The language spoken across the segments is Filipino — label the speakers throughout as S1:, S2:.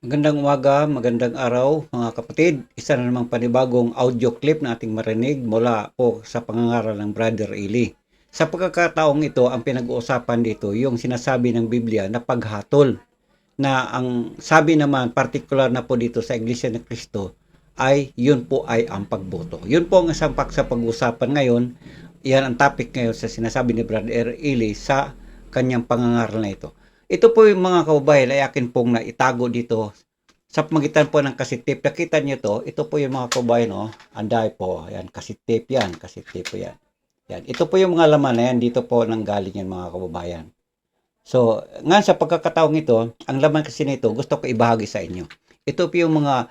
S1: Magandang umaga, magandang araw mga kapatid. Isa na namang panibagong audio clip na ating marinig mula po sa pangangaral ng Brother Eli. Sa pagkakataong ito, ang pinag-uusapan dito yung sinasabi ng Biblia na paghatol na ang sabi naman particular na po dito sa Iglesia ng Cristo ay yun po ay ang pagboto. Yun po ang isang pak sa pag-uusapan ngayon. Yan ang topic ngayon sa sinasabi ni Brother Eli sa kanyang pangangaral na ito. Ito po yung mga kababayan ay akin pong naitago dito sa pamagitan po ng kasitip. Nakita niyo to, ito po yung mga kababayan, oh. Anday po. Ayan, kasitip yan. Kasitip po yan. Yan. Ito po yung mga laman na yan. Dito po nang galing yan mga kababayan. So, nga sa pagkakataong ito, ang laman kasi nito, gusto ko ibahagi sa inyo. Ito po yung mga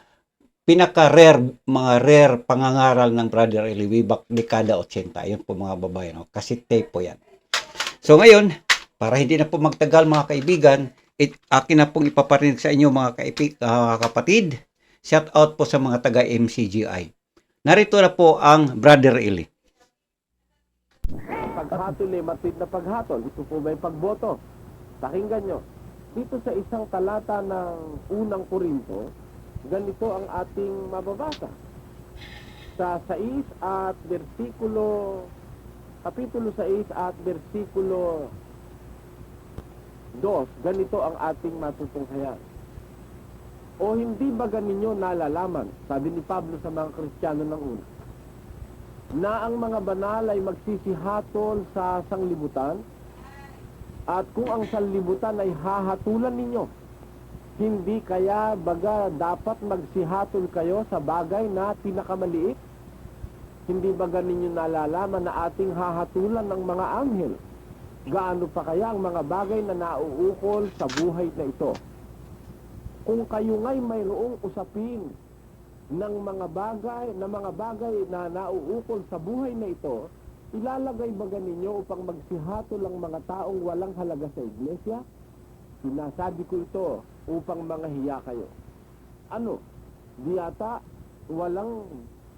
S1: pinaka-rare, mga rare pangangaral ng Brother Eli Wibak dekada 80. Yun po mga babayan. Oh. Kasitip po yan. So ngayon, para hindi na po magtagal mga kaibigan, it, akin na pong ipaparinig sa inyo mga kaipig, ah, kapatid. Shout out po sa mga taga MCGI. Narito na po ang Brother Eli.
S2: paghatol eh, matwid na paghatol. Ito po yung pagboto? Pakinggan nyo. Dito sa isang talata ng unang Korinto, ganito ang ating mababasa. Sa 6 at versikulo, kapitulo 6 at versikulo 2, ganito ang ating matutunghayan. O hindi ba ganinyo nalalaman, sabi ni Pablo sa mga Kristiyano ng una, na ang mga banal ay magsisihatol sa sanglibutan at kung ang sanlibutan ay hahatulan ninyo, hindi kaya baga dapat magsihatol kayo sa bagay na pinakamaliit? Hindi ba ninyo nalalaman na ating hahatulan ng mga anghel? Gaano pa kaya ang mga bagay na nauukol sa buhay na ito? Kung kayo nga'y mayroong usapin ng mga bagay, na mga bagay na nauukol sa buhay na ito, ilalagay ba ninyo upang magsihatol ang mga taong walang halaga sa iglesia? Sinasabi ko ito upang mga hiya kayo. Ano? Di yata walang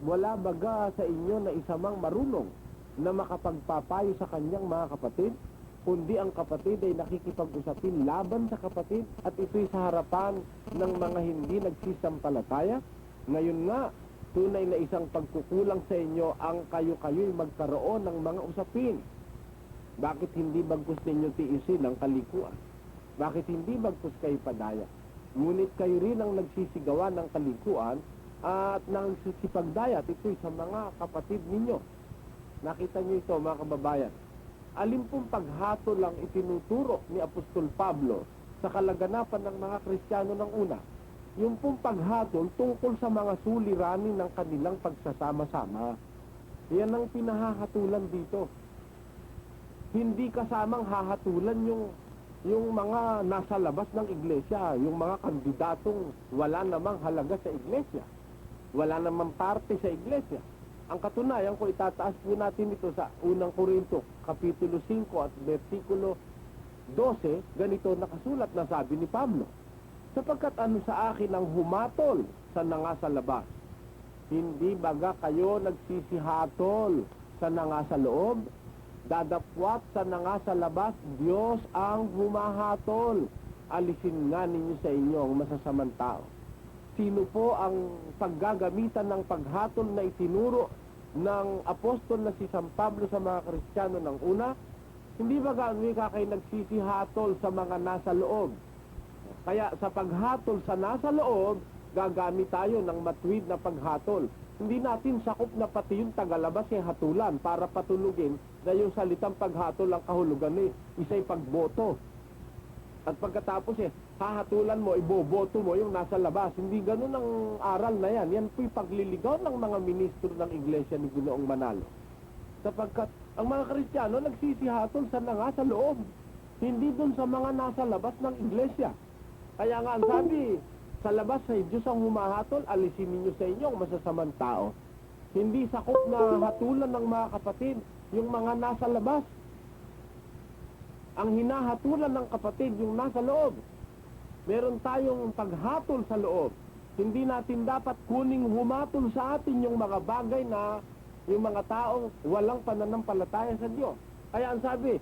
S2: wala baga sa inyo na isamang marunong na makapagpapayo sa kanyang mga kapatid? Kundi ang kapatid ay nakikipag-usapin laban sa kapatid at ito'y sa harapan ng mga hindi nagsisampalataya? Ngayon nga, tunay na isang pagkukulang sa inyo ang kayo-kayo'y magkaroon ng mga usapin. Bakit hindi bagkus ninyo tiisin ang kalikuan? Bakit hindi bagkus kayo padaya? Ngunit kayo rin ang nagsisigawa ng kalikuan at nang sisipagdaya at ito'y sa mga kapatid ninyo. Nakita niyo ito mga kababayan. Alin pong paghato lang itinuturo ni Apostol Pablo sa kalaganapan ng mga Kristiyano ng una? Yung pong paghatol tungkol sa mga suliranin ng kanilang pagsasama-sama. Yan ang pinahahatulan dito. Hindi kasamang hahatulan yung yung mga nasa labas ng iglesia, yung mga kandidatong wala namang halaga sa iglesia, wala namang parte sa iglesia. Ang katunayan ko itataas po natin ito sa unang Korinto, kapitulo 5 at versikulo 12, ganito nakasulat na sabi ni Pablo. Sapagkat ano sa akin ang humatol sa nanga sa labas, hindi baga kayo nagsisihatol sa nanga sa loob, dadapwat sa nanga sa labas, Diyos ang humahatol. Alisin nga ninyo sa inyo ang masasamang tao. Sino po ang paggagamitan ng paghatol na itinuro ng apostol na si San Pablo sa mga Kristiyano ng una? Hindi ba gaano ka kayo nagsisihatol sa mga nasa loob? Kaya sa paghatol sa nasa loob, gagamit tayo ng matwid na paghatol. Hindi natin sakop na pati yung tagalabas ay hatulan para patulugin na yung salitang paghatol ang kahulugan ni isa'y pagboto. At pagkatapos eh, hahatulan mo, iboboto mo yung nasa labas. Hindi ganun ang aral na yan. Yan po'y pagliligaw ng mga ministro ng Iglesia ni Ginoong Manalo. Sapagkat ang mga Kristiyano nagsisihatol sa nga sa loob. Hindi dun sa mga nasa labas ng Iglesia. Kaya nga ang sabi, sa labas ay Diyos ang humahatol, alisin ninyo sa inyo ang masasamang tao. Hindi sakop na hatulan ng mga kapatid yung mga nasa labas. Ang hinahatulan ng kapatid yung nasa loob. Meron tayong paghatol sa loob. Hindi natin dapat kuning humatol sa atin yung mga bagay na yung mga taong walang pananampalataya sa Diyos. Kaya ang sabi,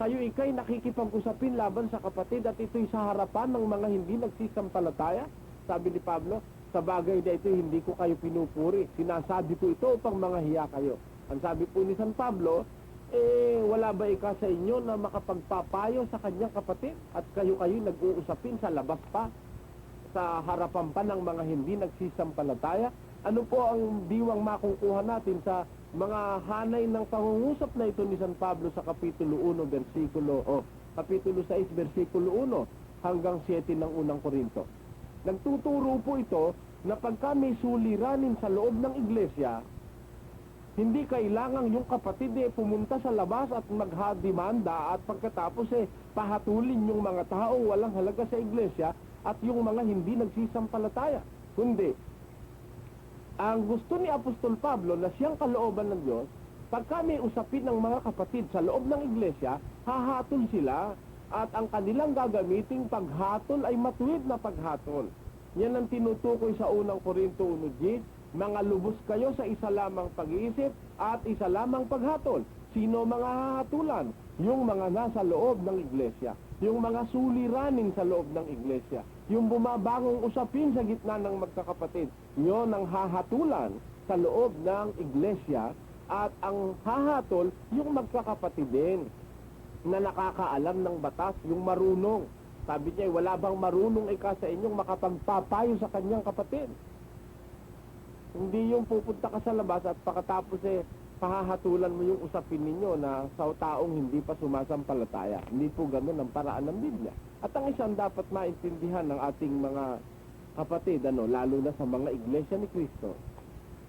S2: tayo ikay nakikipag-usapin laban sa kapatid at ito'y sa harapan ng mga hindi nagsisampalataya. sabi ni Pablo, sa bagay na ito, hindi ko kayo pinupuri. Sinasabi ko ito upang mga hiya kayo. Ang sabi po ni San Pablo, eh, wala ba ika sa inyo na makapagpapayo sa kanyang kapatid? At kayo-kayo nag-uusapin sa labas pa, sa harapan pa ng mga hindi nagsisampalataya? Ano po ang diwang makukuha natin sa mga hanay ng pangungusap na ito ni San Pablo sa Kapitulo 1, versikulo, o Kapitulo 6, versikulo 1 hanggang 7 ng unang Korinto. Nagtuturo po ito na pagka may suliranin sa loob ng iglesia, hindi kailangang yung kapatid eh pumunta sa labas at maghadimanda at pagkatapos eh pahatulin yung mga taong walang halaga sa iglesia at yung mga hindi nagsisampalataya. Kundi, ang gusto ni Apostol Pablo na siyang kalooban ng Diyos, pagka may usapin ng mga kapatid sa loob ng iglesia, hahatol sila at ang kanilang gagamiting paghatol ay matuwid na paghatol. Yan ang tinutukoy sa unang Korinto 1.10, mga lubos kayo sa isa lamang pag-iisip at isa lamang paghatol. Sino mga hahatulan? Yung mga nasa loob ng iglesia. Yung mga suliranin sa loob ng iglesia. Yung bumabangong usapin sa gitna ng magkakapatid. Yon ang hahatulan sa loob ng iglesia at ang hahatol yung magkakapatid din na nakakaalam ng batas, yung marunong. Sabi niya, wala bang marunong ika sa inyong makapagpapayo sa kanyang kapatid? Hindi yung pupunta ka sa labas at pagkatapos eh, pahahatulan mo yung usapin ninyo na sa taong hindi pa sumasampalataya. Hindi po ganun ang paraan ng Biblia. At ang isang dapat maintindihan ng ating mga kapatid, ano, lalo na sa mga iglesia ni Kristo,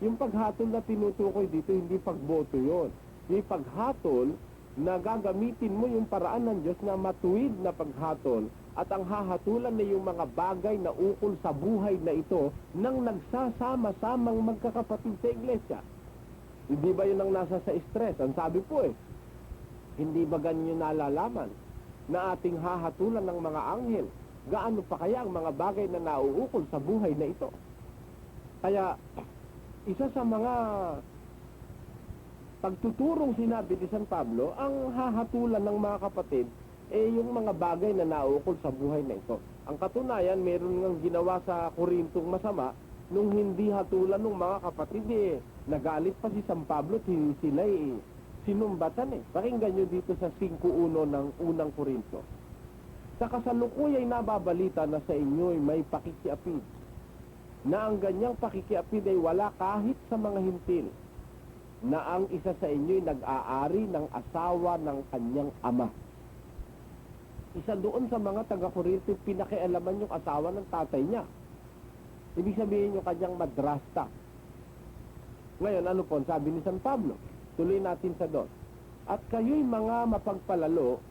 S2: yung paghatol na tinutukoy dito, hindi pagboto yon. Yung paghatol na gagamitin mo yung paraan ng Diyos na matuwid na paghatol at ang hahatulan na yung mga bagay na ukol sa buhay na ito nang nagsasama-samang magkakapatid sa iglesia. Hindi ba yun ang nasa sa stress? Ang sabi po eh, hindi ba ganyan nalalaman na ating hahatulan ng mga anghel? Gaano pa kaya ang mga bagay na nauukol sa buhay na ito? Kaya, isa sa mga pagtuturong sinabi ni San Pablo, ang hahatulan ng mga kapatid eh yung mga bagay na naukol sa buhay na ito. Ang katunayan, meron ng ginawa sa Korintong masama nung hindi hatulan ng mga kapatid eh. Nagalit pa si San Pablo at sila eh sinumbatan eh. Pakinggan nyo dito sa 5.1 ng unang Korinto. Sa kasalukuyay nababalita na sa inyo ay may pakikiapid na ang ganyang pakikiapid ay wala kahit sa mga hintil na ang isa sa inyo'y nag-aari ng asawa ng kanyang ama. Isa doon sa mga taga-Corinto, pinakialaman yung asawa ng tatay niya. Ibig sabihin yung kanyang madrasta. Ngayon, ano po, sabi ni San Pablo, tuloy natin sa doon. At kayo'y mga mapagpalalo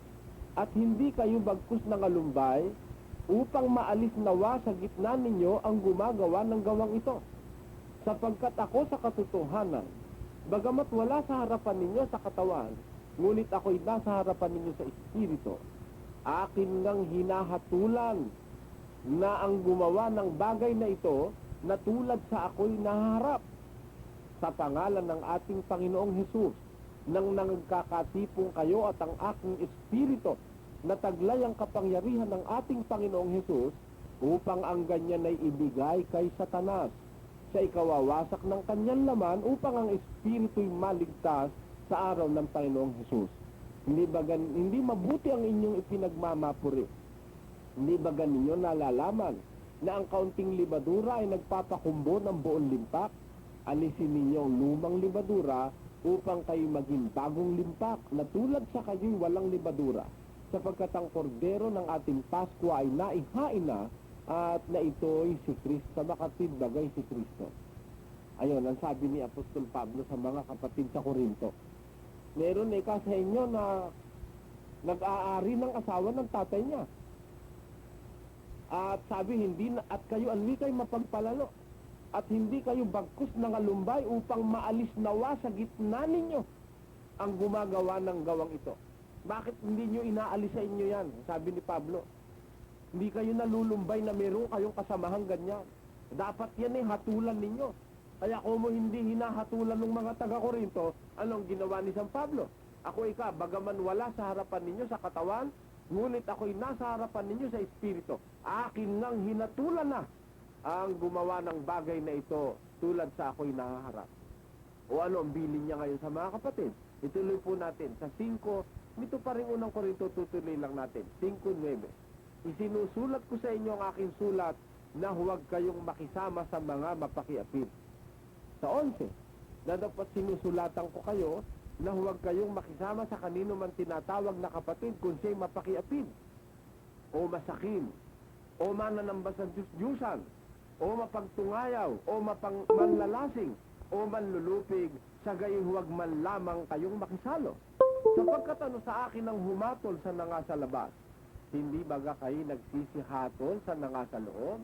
S2: at hindi kayo bagkus ng alumbay upang maalis nawa sa gitna ninyo ang gumagawa ng gawang ito. Sapagkat ako sa katotohanan, bagamat wala sa harapan ninyo sa katawan, ngunit ako'y nasa harapan ninyo sa espiritu, akin ngang hinahatulan na ang gumawa ng bagay na ito na tulad sa ako'y naharap. Sa pangalan ng ating Panginoong Hesus nang nangagkakatipong kayo at ang aking espiritu na taglay ang kapangyarihan ng ating Panginoong Hesus upang ang ganyan ay ibigay kay Satanas sa ikawawasak ng kanyang laman upang ang espiritu'y maligtas sa araw ng Panginoong Hesus. Hindi ba gan, hindi mabuti ang inyong ipinagmamapuri. Hindi ba ninyo nalalaman na ang kaunting libadura ay nagpapakumbo ng buong limpak? Alisin ninyo ang lumang libadura upang kayo maging bagong limpak na tulad sa kayo'y walang libadura. Sapagkat ang kordero ng ating Pasko ay naihain na at na ito'y si Kristo, makatid bagay si Kristo. Ayun, ang sabi ni Apostol Pablo sa mga kapatid sa Korinto. Meron eh sa inyo na nag-aari ng asawa ng tatay niya. At sabi, hindi na, at kayo anwi kayo mapagpalalo. At hindi kayo bagkus ng alumbay upang maalis nawa sa gitna ninyo ang gumagawa ng gawang ito. Bakit hindi nyo inaalis sa inyo yan? Sabi ni Pablo. Hindi kayo nalulumbay na meron kayong kasamahang ganyan. Dapat yan eh, hatulan ninyo. Kaya kung mo hindi hinahatulan ng mga taga-Korinto, anong ginawa ni San Pablo? Ako ika, bagaman wala sa harapan ninyo sa katawan, ngunit ako'y nasa harapan ninyo sa espiritu. Akin ngang hinatulan na ang gumawa ng bagay na ito tulad sa ako'y nahaharap. O ano ang bilin niya ngayon sa mga kapatid? Ituloy po natin sa 5, nito pa rin unang Korinto, tutuloy lang natin, 5.9. Isinusulat ko sa inyo ang aking sulat na huwag kayong makisama sa mga mapakiapid. Sa 11, na dapat sinusulatan ko kayo na huwag kayong makisama sa kanino man tinatawag na kapatid kung siya'y mapakiapid o masakin o mananamba sa Diyos-Diyusan o mapagtungayaw o mapang manlalasing o manlulupig sa gayon huwag man lamang kayong makisalo. Sapagkat ano sa akin ang humatol sa nanga sa labas, hindi baga kayo nagsisihatol sa nanga sa loob?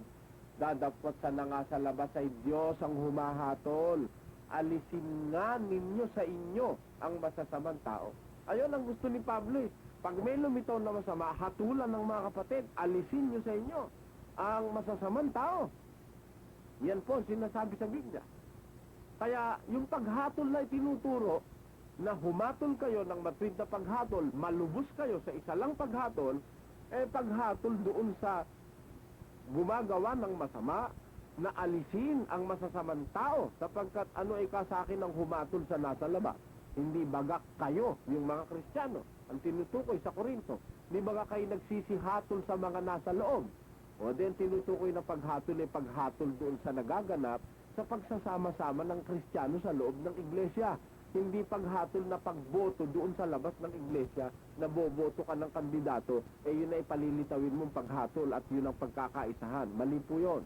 S2: Dadapot sa nanga sa labas ay Diyos ang humahatol. Alisin nga ninyo sa inyo ang masasamang tao. Ayun ang gusto ni Pablo eh. Pag may lumitaw na masama, hatulan ng mga kapatid, alisin nyo sa inyo ang masasamang tao. Yan po sinasabi sa Biblia. Kaya yung paghatol na itinuturo, na humatol kayo ng matwid na paghatol, malubos kayo sa isa lang paghatol, eh paghatol doon sa gumagawa ng masama, na alisin ang masasamang tao sapagkat ano ay kasakin ng humatol sa nasa labas. Hindi bagak kayo, yung mga Kristiyano, ang tinutukoy sa Korinto. Hindi baga kayo nagsisihatol sa mga nasa loob. O din tinutukoy na paghatol ay paghatol doon sa nagaganap sa pagsasama-sama ng Kristiyano sa loob ng iglesia. Hindi paghatol na pagboto doon sa labas ng iglesia na boboto ka ng kandidato, eh yun ay palilitawin mong paghatol at yun ang pagkakaisahan. Mali po yun.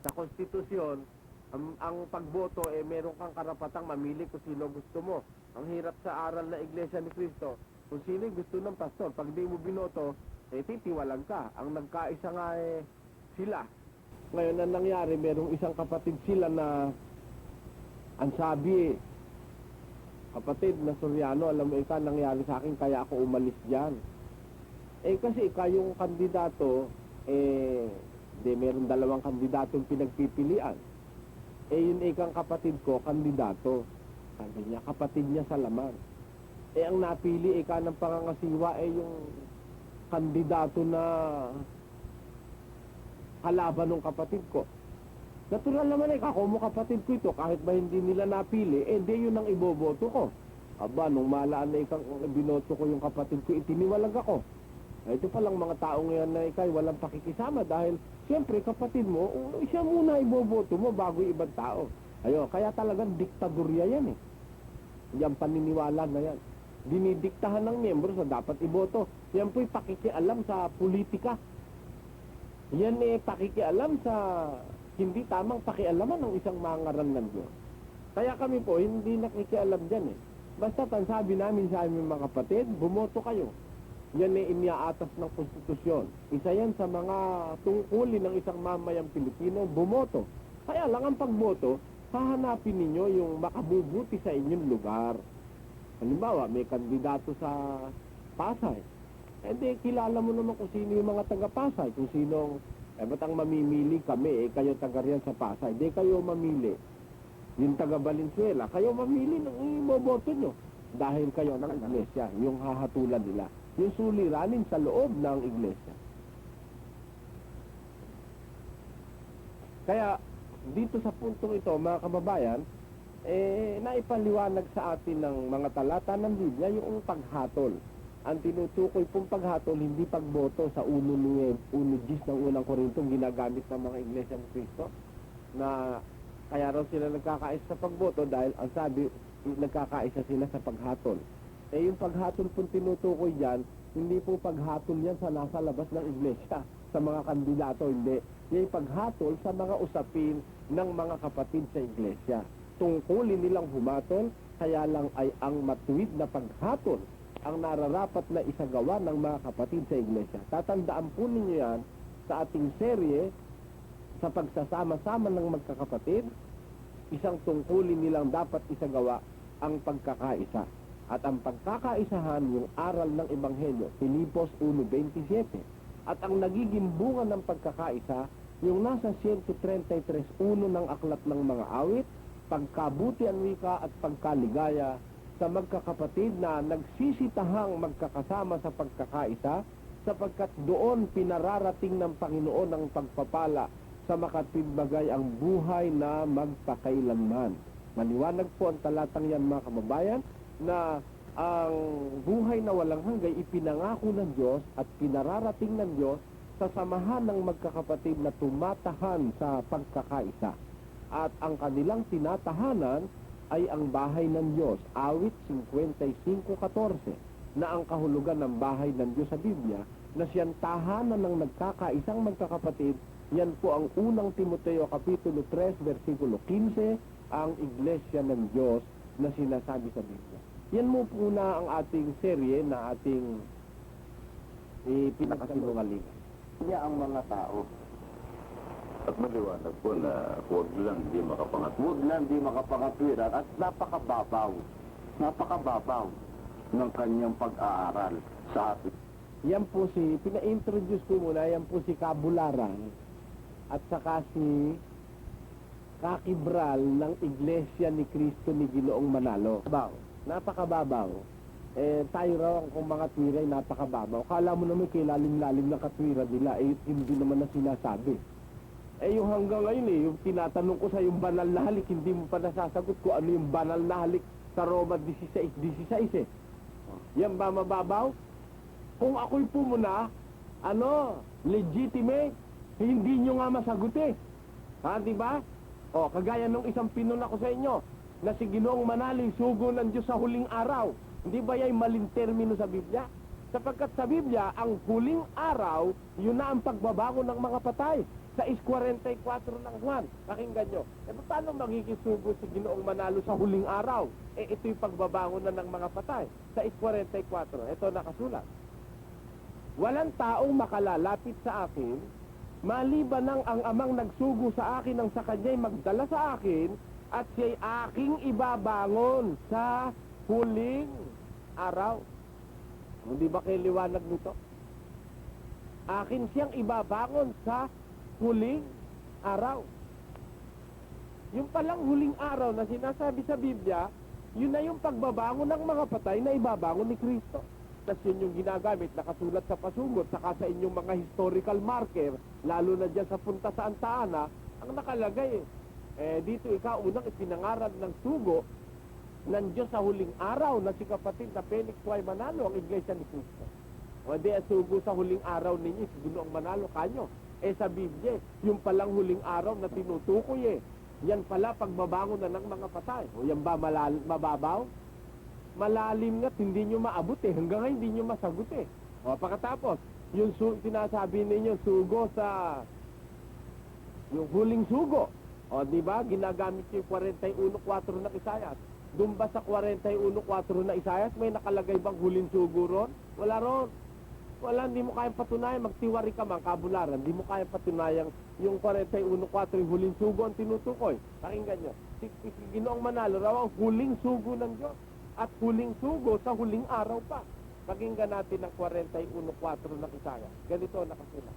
S2: Sa konstitusyon, ang, ang pagboto, eh meron kang karapatang mamili kung sino gusto mo. Ang hirap sa aral na iglesia ni Cristo, kung sino gusto ng pastor, pag di mo binoto, eh titiwalang ka. Ang nagkaisa nga eh, sila. Ngayon ang nangyari, merong isang kapatid sila na ang sabi, kapatid na Suryano, alam mo ika, nangyari sa akin, kaya ako umalis dyan. Eh kasi ika yung kandidato, eh, di meron dalawang kandidato yung pinagpipilian. Eh yun ikang kapatid ko, kandidato. Sabi niya, kapatid niya sa laman. Eh ang napili ika ng pangangasiwa eh yung kandidato na kalaban ng kapatid ko. Natural naman eh, ako mo kapatid ko ito, kahit ba hindi nila napili, eh di yun ang iboboto ko. Aba, nung malaan na ikang binoto ko yung kapatid ko, itiniwalag ako. Eh, Ito palang mga tao ngayon na ikay walang pakikisama dahil siyempre kapatid mo, uh, siya muna iboboto mo bago ibang tao. Ayo, kaya talagang diktadorya yan eh. Yan paniniwala na yan. Dinidiktahan ng miyembro sa dapat iboto. Yan po'y pakikialam sa politika. Yan eh pakikialam sa hindi tamang pakialaman ng isang mangaral ng Diyos. Kaya kami po, hindi nakikialam dyan eh. Basta ang sabi namin sa aming mga kapatid, bumoto kayo. Yan ay iniaatas ng konstitusyon. Isa yan sa mga tungkulin ng isang mamayang Pilipino, bumoto. Kaya lang ang pagboto, hahanapin ninyo yung makabubuti sa inyong lugar. Halimbawa, may kandidato sa Pasay. Eh di, kilala mo naman kung sino yung mga taga-Pasay, kung sinong, eh ba't ang mamimili kami, eh kayo taga riyan sa Pasay, di kayo mamili. Yung taga Valenzuela, kayo mamili ng iboboto nyo. Dahil kayo ng iglesia, yung hahatulan nila. Yung suliranin sa loob ng iglesia. Kaya, dito sa puntong ito, mga kababayan, eh, naipaliwanag sa atin ng mga talata ng Biblia yung paghatol. Ang tinutukoy pong paghatol, hindi pagboto sa uno ni uno gis ng unang Korintong ginagamit ng mga iglesia ng Kristo na kaya raw sila nagkakaisa sa pagboto dahil ang sabi, nagkakaisa sila sa paghatol. Eh yung paghatol pong tinutukoy dyan, hindi po paghatol yan sa nasa labas ng iglesia, sa mga kandidato, hindi. Yan yung paghatol sa mga usapin ng mga kapatid sa iglesia. Tungkulin nilang humatol, kaya lang ay ang matuwid na paghatol ang nararapat na isagawa ng mga kapatid sa iglesia. Tatandaan po ninyo yan sa ating serye sa pagsasama-sama ng magkakapatid, isang tungkulin nilang dapat isagawa ang pagkakaisa. At ang pagkakaisahan yung aral ng Ebanghelyo, Filipos 1.27. At ang nagiging bunga ng pagkakaisa, yung nasa 133.1 ng aklat ng mga awit, pagkabuti ang wika at pagkaligaya sa magkakapatid na nagsisitahang magkakasama sa pagkakaisa sapagkat doon pinararating ng Panginoon ang pagpapala sa makatwid bagay ang buhay na magpakailanman. Maliwanag po ang talatang yan mga kababayan na ang buhay na walang hanggan ipinangako ng Diyos at pinararating ng Diyos sa samahan ng magkakapatid na tumatahan sa pagkakaisa. At ang kanilang tinatahanan ay ang bahay ng Diyos, awit 55.14, na ang kahulugan ng bahay ng Diyos sa Biblia, na siyang tahanan ng nagkakaisang magkakapatid, yan po ang unang Timoteo Kapitulo 3, versikulo 15, ang Iglesia ng Diyos na sinasabi sa Biblia. Yan mo po na ang ating serye na ating eh, pinakasinungalingan.
S3: niya ang mga tao. At maliwanag po na huwag lang di makapangat. Huwag lang di makapangatuwiran at napakababaw. Napakababaw ng kanyang pag-aaral sa atin.
S2: Yan po si, pina-introduce ko muna, yan po si Kabularan at saka si Kakibral ng Iglesia ni Cristo ni Ginoong Manalo. Babaw, napakababaw. Eh, tayo raw kung mga tuwira ay napakababaw. Kala mo naman kilalim-lalim ng katwira nila, eh, hindi naman na sinasabi. Eh, yung hanggang ngayon eh, yung tinatanong ko sa yung banal na halik, hindi mo pa nasasagot ko ano yung banal na halik sa Roma 16, 16 eh. Yan ba mababaw? Kung ako'y pumuna, ano, legitimate, hindi nyo nga masagot eh. Ha, di ba? O, kagaya nung isang pinuna ko sa inyo, na si Ginoong Manali, sugo ng Diyos sa huling araw. Hindi ba yan maling termino sa Biblia? Sapagkat sa Biblia, ang huling araw, yun na ang pagbabago ng mga patay. Sa is 44 ng Juan, pakinggan nyo. E paano magiging sugo si Ginoong Manalo sa huling araw? Eh ito yung pagbabango na ng mga patay. Sa is 44, ito nakasulat. Walang taong makalalapit sa akin, maliban ng ang amang nagsugo sa akin ang sa kanya'y magdala sa akin, at siya'y aking ibabangon sa huling araw. Hindi ba kayo liwanag nito? Akin siyang ibabangon sa huling araw. Yung palang huling araw na sinasabi sa Biblia, yun na yung pagbabangon ng mga patay na ibabangon ni Kristo. Tapos yun yung ginagamit, nakasulat sa pasungot, saka sa inyong mga historical marker, lalo na dyan sa punta sa Anta Ana, ang nakalagay eh. Dito ikaw unang ipinangaral ng sugo ng Diyos sa huling araw na si kapatid na Felix Y. Manalo, ang Iglesia ni Cristo. O di, ang sugo sa huling araw ninyo, si Ginoong Manalo, kanyo. Eh sa Biblia, yung palang huling araw na tinutukoy eh. Yan pala pagbabangon na ng mga patay. O yan ba malal- mababaw? Malalim nga't hindi nyo maabot eh. Hanggang ngayon hindi nyo masagot eh. O pagkatapos, yung su- sinasabi ninyo, sugo sa yung huling sugo. O, di ba? Ginagamit yung 41.4 ng Isayas. Doon ba sa 41.4 na Isayas, may nakalagay bang huling sugo ron? Wala ron. Wala, hindi mo kayang patunayan. Magtiwari ka man, kabularan. Hindi mo kayang patunayan yung 41.4 yung huling sugo ang tinutukoy. Pakinggan nyo. Si, si, si Ginoong Manalo raw ang huling sugo ng Diyos. At huling sugo sa huling araw pa. Pakinggan natin ang 41.4 ng Isayas. Ganito ang nakasulat.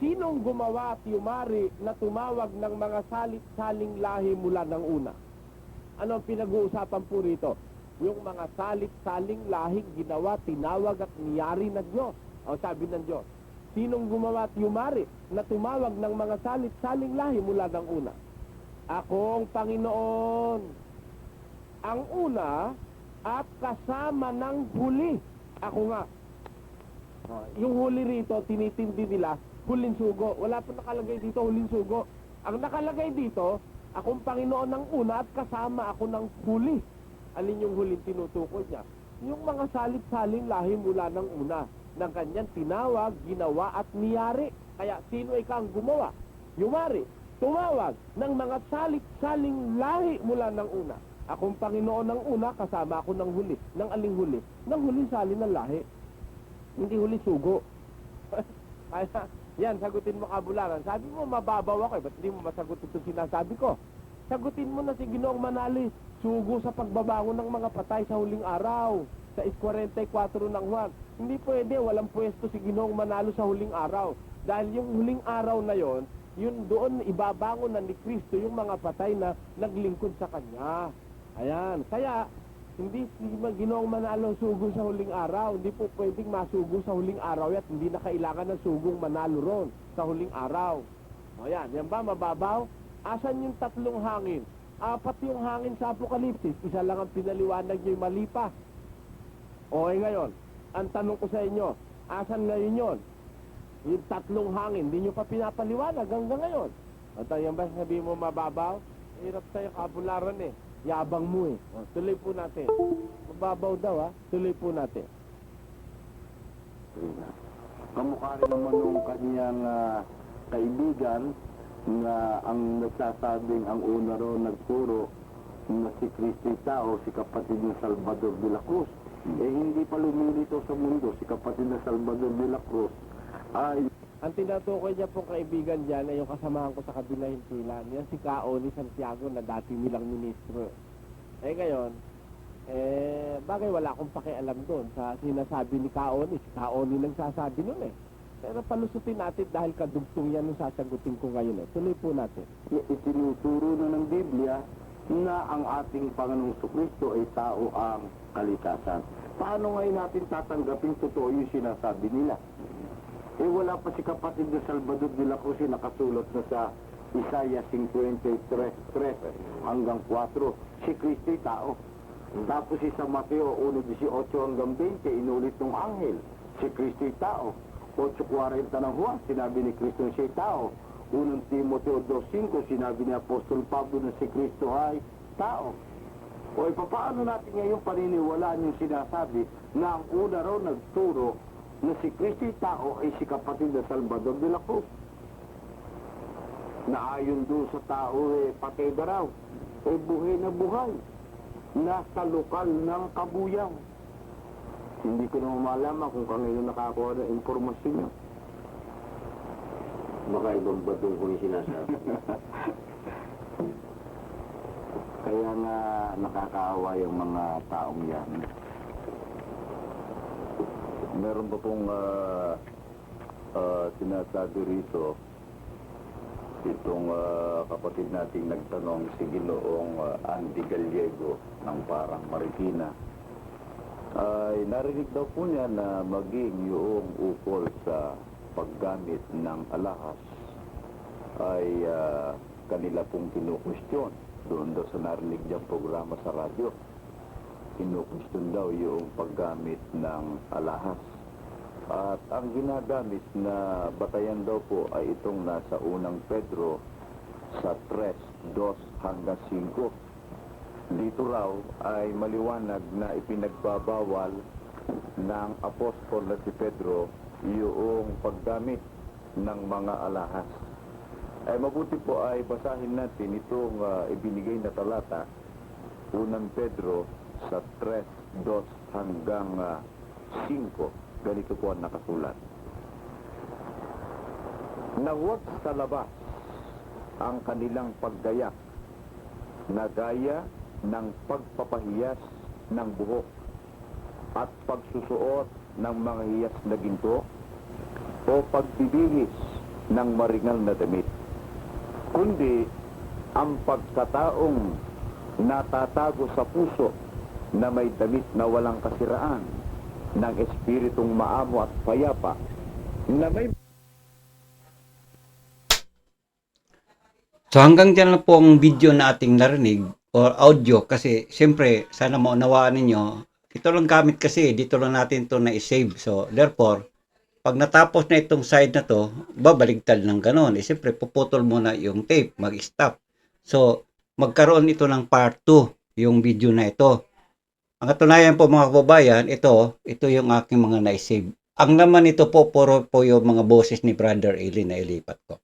S2: Sinong gumawa at yumari na tumawag ng mga salit-saling lahi mula ng una? Ano ang pinag-uusapan po rito? Yung mga salit-saling lahing ginawa, tinawag at niyari ng Diyos. O sabi ng Diyos, sinong gumawa at yumari na tumawag ng mga salit-saling lahi mula ng una? Akong Panginoon. Ang una at kasama ng huli. Ako nga. Yung huli rito, tinitindi nila, huling sugo. Wala po nakalagay dito, huling sugo. Ang nakalagay dito, akong Panginoon ng una at kasama ako ng huli. Alin yung huling tinutukoy niya? Yung mga salit-saling lahi mula ng una ng kanyang tinawag, ginawa at niyari. Kaya sino ikaw ang gumawa? Yumari, tumawag ng mga salit-saling lahi mula ng una. Akong Panginoon ng una, kasama ako ng huli. Ng aling huli? Ng huling sali ng lahi. Hindi huli sugo. Kaya, yan, sagutin mo kabularan. Sabi mo, mababaw ako eh. Ba't hindi mo masagot ito sinasabi ko? Sagutin mo na si Ginoong Manali. Sugo sa pagbabangon ng mga patay sa huling araw. Sa is 44 ng Juan. Hindi pwede, walang pwesto si Ginoong Manalo sa huling araw. Dahil yung huling araw na yon, yun doon ibabangon na ni Kristo yung mga patay na naglingkod sa Kanya. Ayan. Kaya, hindi si Ginoong Manalo sugo sa huling araw. Hindi po pwedeng masugo sa huling araw at hindi na kailangan ng sugong Manalo ron sa huling araw. O yan, yan ba mababaw? Asan yung tatlong hangin? Apat yung hangin sa Apokalipsis. Isa lang ang pinaliwanag nyo yung mali pa. Okay ngayon, ang tanong ko sa inyo, asan ngayon yon? Yung tatlong hangin, hindi nyo pa pinapaliwanag hanggang ngayon. At yan ba sabihin mo mababaw? Hirap sa'yo, kabularan eh. Yabang mo eh. O, tuloy po natin. Mababaw daw ha, tuloy po natin.
S3: Kamukha rin naman nung kanyang ah, kaibigan na ang nagsasabing ang una raw nagturo na si Kristi tao, si kapatid ng Salvador de la Cruz. Eh hindi pa lumilito sa mundo si kapatid ng Salvador de la Cruz ay
S2: Ang tinutukoy niya pong kaibigan dyan ay yung kasamahan ko sa kabila hintilan. Yan si Kao ni Santiago na dati nilang ministro. Eh ngayon, eh, bagay wala akong pakialam doon sa sinasabi ni Kaoni. Si Kaoni lang sasabi nun eh. Pero palusutin natin dahil kadugtong yan yung sasagutin ko ngayon eh. Tuloy po natin.
S3: itinuturo na ng Biblia na ang ating Panginoong Kristo ay tao ang kalikasan. Paano ngayon natin tatanggapin totoo yung sinasabi nila? Eh wala pa si kapatid na Salvador de la Cruz nakasulat na sa Isaiah 53, 3 hanggang 4. Si Kristo ay tao. Tapos si sa Mateo 1.18 hanggang 20, inulit ng anghel. Si Kristo ay tao. 8.40 ng Juan, sinabi ni Kristo siya tao. Unang Timoteo 2.5, sinabi ni Apostol Pablo na si Kristo ay tao. O paano natin ngayon paniniwalaan yung sinasabi na ang una raw nagturo na si Kristo tao ay si kapatid na Salvador de la Cruz. Na ayon doon sa tao eh, patay na raw. O buhay na buhay. Nasa lokal ng kabuyang. Hindi ko naman malaman kung kanino nakakuha ng impormasyon niya. Baka ibang badong kung yung sinasabi. Kaya nga nakakaawa yung mga taong yan. Meron pa pong ah, ah, sinasabi rito itong ah, kapatid nating nagtanong si Ginoong ah, Andy Gallego ng parang Marikina ay narinig daw po niya na maging yung ukol sa paggamit ng alahas ay ah, kanila pong kinukwestiyon doon daw sa narinig niyang programa sa radyo. Kinukwestiyon daw yung paggamit ng alahas. At ang ginagamit na batayan daw po ay itong nasa unang Pedro sa 3, 2 hanggang 5. Dito raw ay maliwanag na ipinagbabawal ng apostol na si Pedro yung paggamit ng mga alahas. Ay mabuti po ay basahin natin itong ah, ibinigay na talata, unang Pedro sa 3, 2 hanggang ah, 5. Ganito po ang nakasulat. Na huwag sa labas ang kanilang paggayak na gaya ng pagpapahiyas ng buhok at pagsusuot ng mga hiyas na ginto o pagbibihis ng maringal na damit kundi ang pagkataong natatago sa puso na may damit na walang kasiraan ng espiritong maamo at payapa na may
S1: So hanggang dyan lang po ang video na ating narinig or audio kasi siyempre sana maunawaan ninyo ito lang gamit kasi dito lang natin to na i-save so therefore pag natapos na itong side na to babaligtad ng ganon. Eh siyempre puputol muna yung tape mag-stop. So magkaroon ito ng part 2 yung video na ito. Ang katunayan po mga kababayan ito ito yung aking mga na-save. Ang naman ito po puro po yung mga boses ni brother Eli na ilipat ko.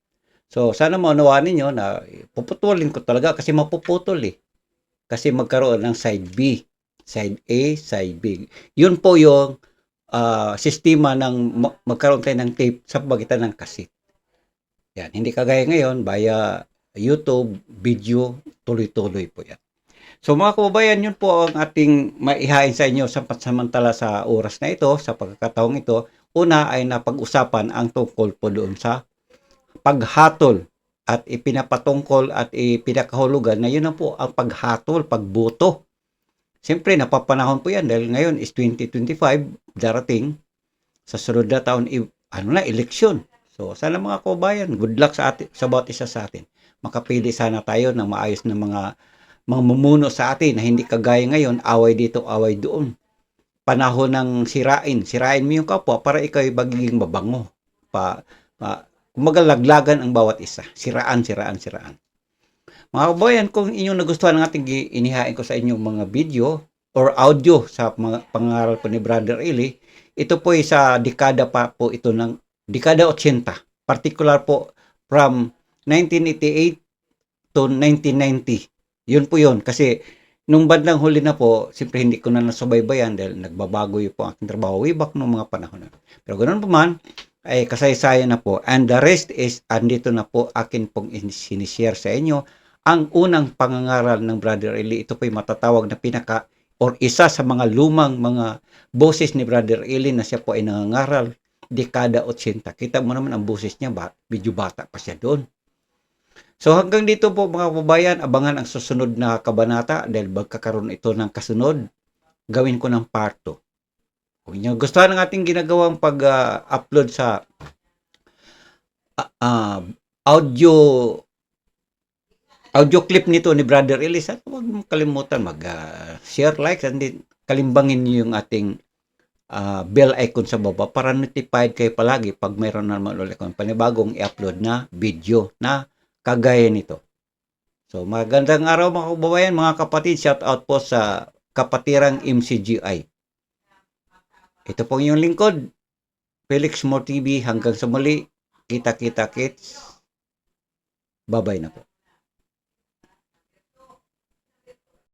S1: So, sana maunawaan ninyo na puputulin ko talaga kasi mapuputol eh. Kasi magkaroon ng side B, side A, side B. Yun po yung ah, sistema ng ma- magkaroon tayo ng tape sa pagitan ng kasit. Yan, hindi kagaya ngayon via YouTube, video, tuloy-tuloy po yan. So mga kababayan, yun po ang ating maihain sa inyo sa samantala sa oras na ito, sa pagkakataong ito. Una ay napag-usapan ang tungkol po doon sa paghatol at ipinapatungkol at ipinakahulugan na yun na po ang paghatol, pagboto. Siyempre, napapanahon po yan dahil ngayon is 2025, darating sa sunod na taon, ano na, eleksyon. So, sana mga kababayan, good luck sa atin, sa bawat isa sa atin. Makapili sana tayo ng maayos na mga mga mumuno sa atin na hindi kagaya ngayon, away dito, away doon. Panahon ng sirain, sirain mo yung kapwa para ikaw ay magiging mabango. Pa, pa, kumaga laglagan ang bawat isa. Siraan, siraan, siraan. Mga kababayan, kung inyong nagustuhan ng ating inihain ko sa inyong mga video or audio sa mga pangaral po ni Brother Eli, ito po ay sa dekada pa po ito ng dekada 80. Particular po from 1988 to 1990. Yun po yun. Kasi nung bandang huli na po, siyempre hindi ko na nasubaybayan dahil nagbabago yung po aking trabaho way back noong mga panahon na. Pero ganoon pa man, ay kasaysayan na po. And the rest is, andito na po akin pong sinishare sa inyo ang unang pangangaral ng Brother Eli. Ito po yung matatawag na pinaka or isa sa mga lumang mga boses ni Brother Eli na siya po ay nangangaral dekada 80. Kita mo naman ang boses niya, ba, medyo bata pa siya doon. So hanggang dito po mga kababayan, abangan ang susunod na kabanata dahil magkakaroon ito ng kasunod. Gawin ko ng part 2. Kung inyo gustuhan ng ating ginagawang pag-upload sa ah, ah, audio audio clip nito ni Brother Ellis, at huwag mong kalimutan mag-share, like, and then kalimbangin niyo yung ating ah, bell icon sa baba para notified kayo palagi pag mayroon na naman ulit akong panibagong i-upload na video na kagaya nito. So magandang araw mga kababayan, mga kapatid, shout out po sa kapatirang MCGI. Ito po yung lingkod, Felix More TV hanggang sa muli. Kita-kita kits. Bye-bye na po.